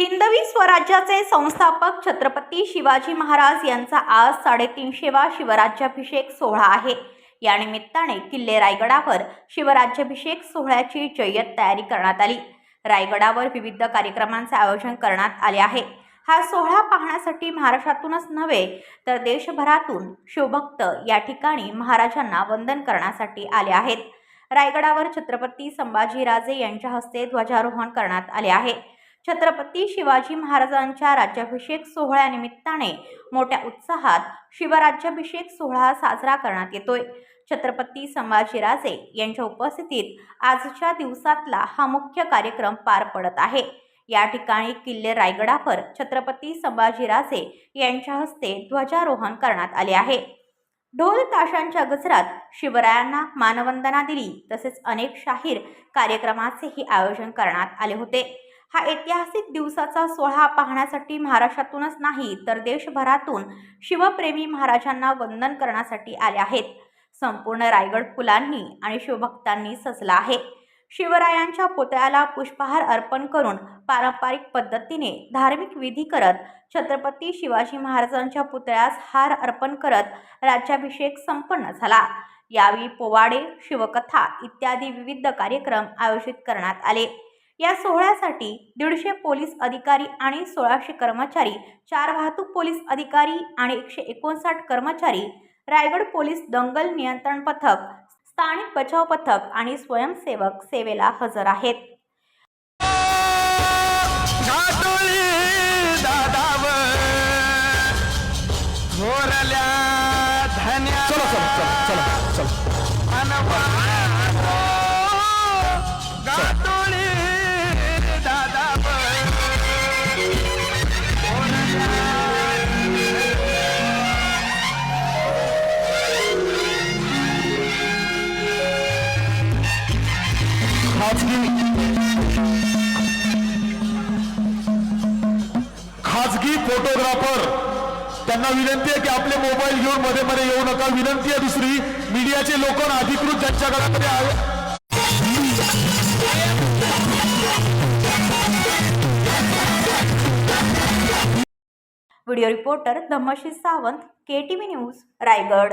हिंदवी स्वराज्याचे संस्थापक छत्रपती शिवाजी महाराज यांचा आज साडेतीनशेवा शिवराज्याभिषेक सोहळा आहे. या निमित्ताने किल्ले रायगडावर शिवराज्याभिषेक सोहळ्याची जय्यत तयारी करण्यात आली. रायगडावर विविध कार्यक्रमांचे आयोजन करण्यात आले आहे. हा सोहळा पाहण्यासाठी महाराष्ट्रातूनच नव्हे तर देशभरातून शिवभक्त या ठिकाणी महाराजांना वंदन करण्यासाठी आले आहेत. रायगडावर छत्रपती संभाजीराजे यांच्या हस्ते ध्वजारोहण करण्यात आले आहे. छत्रपती शिवाजी महाराजांच्या राज्याभिषेक सोहळ्यानिमित्ताने मोठ्या उत्साहात शिवराज्याभिषेक सोहळा साजरा करण्यात येतोय. छत्रपती संभाजीराजे यांच्या उपस्थितीत आजच्या दिवसातला हा मुख्य कार्यक्रम पार पडत आहे. या ठिकाणी किल्ले रायगडावर छत्रपती संभाजीराजे यांच्या हस्ते ध्वजारोहण करण्यात आले आहे. ढोल ताशांच्या गजरात शिवरायांना मानवंदना दिली तसेच अनेक शाहीर कार्यक्रमाचेही आयोजन करण्यात आले होते. हा ऐतिहासिक दिवसाचा सोहळा पाहण्यासाठी महाराष्ट्रातूनच नाही तर देशभरातून शिवप्रेमी महाराजांना वंदन करण्यासाठी आले आहेत. संपूर्ण रायगड फुलांनी आणि शिवभक्तांनी सजला आहे. शिवरायांच्या पुतळ्याला पुष्पहार अर्पण करून पारंपरिक पद्धतीने धार्मिक विधी करत छत्रपती शिवाजी महाराजांच्या पुतळ्यास हार अर्पण करत राज्याभिषेक संपन्न झाला. यावेळी पोवाडे शिवकथा इत्यादी विविध कार्यक्रम आयोजित करण्यात आले. या सोहळ्यासाठी दीडशे पोलीस अधिकारी आणि सोळाशे कर्मचारी चार वाहतूक पोलीस अधिकारी आणि एकशे एकोणसाठ कर्मचारी रायगड पोलीस दंगल नियंत्रण पथक स्थानिक बचाव पथक आणि स्वयंसेवक सेवेला हजर आहेत. चला चला चला चला चला. खाजगी खाजगी फोटोग्राफर. त्यांना विनंती आहे की आपले मोबाईल घेऊन मध्ये मध्ये येऊ नका. विनंती आहे दुसरी मीडियाचे लोक अधिकृत ज्यांच्या घरामध्ये आहे. Video reporter धम्मशी Sawant K T V news Raigad.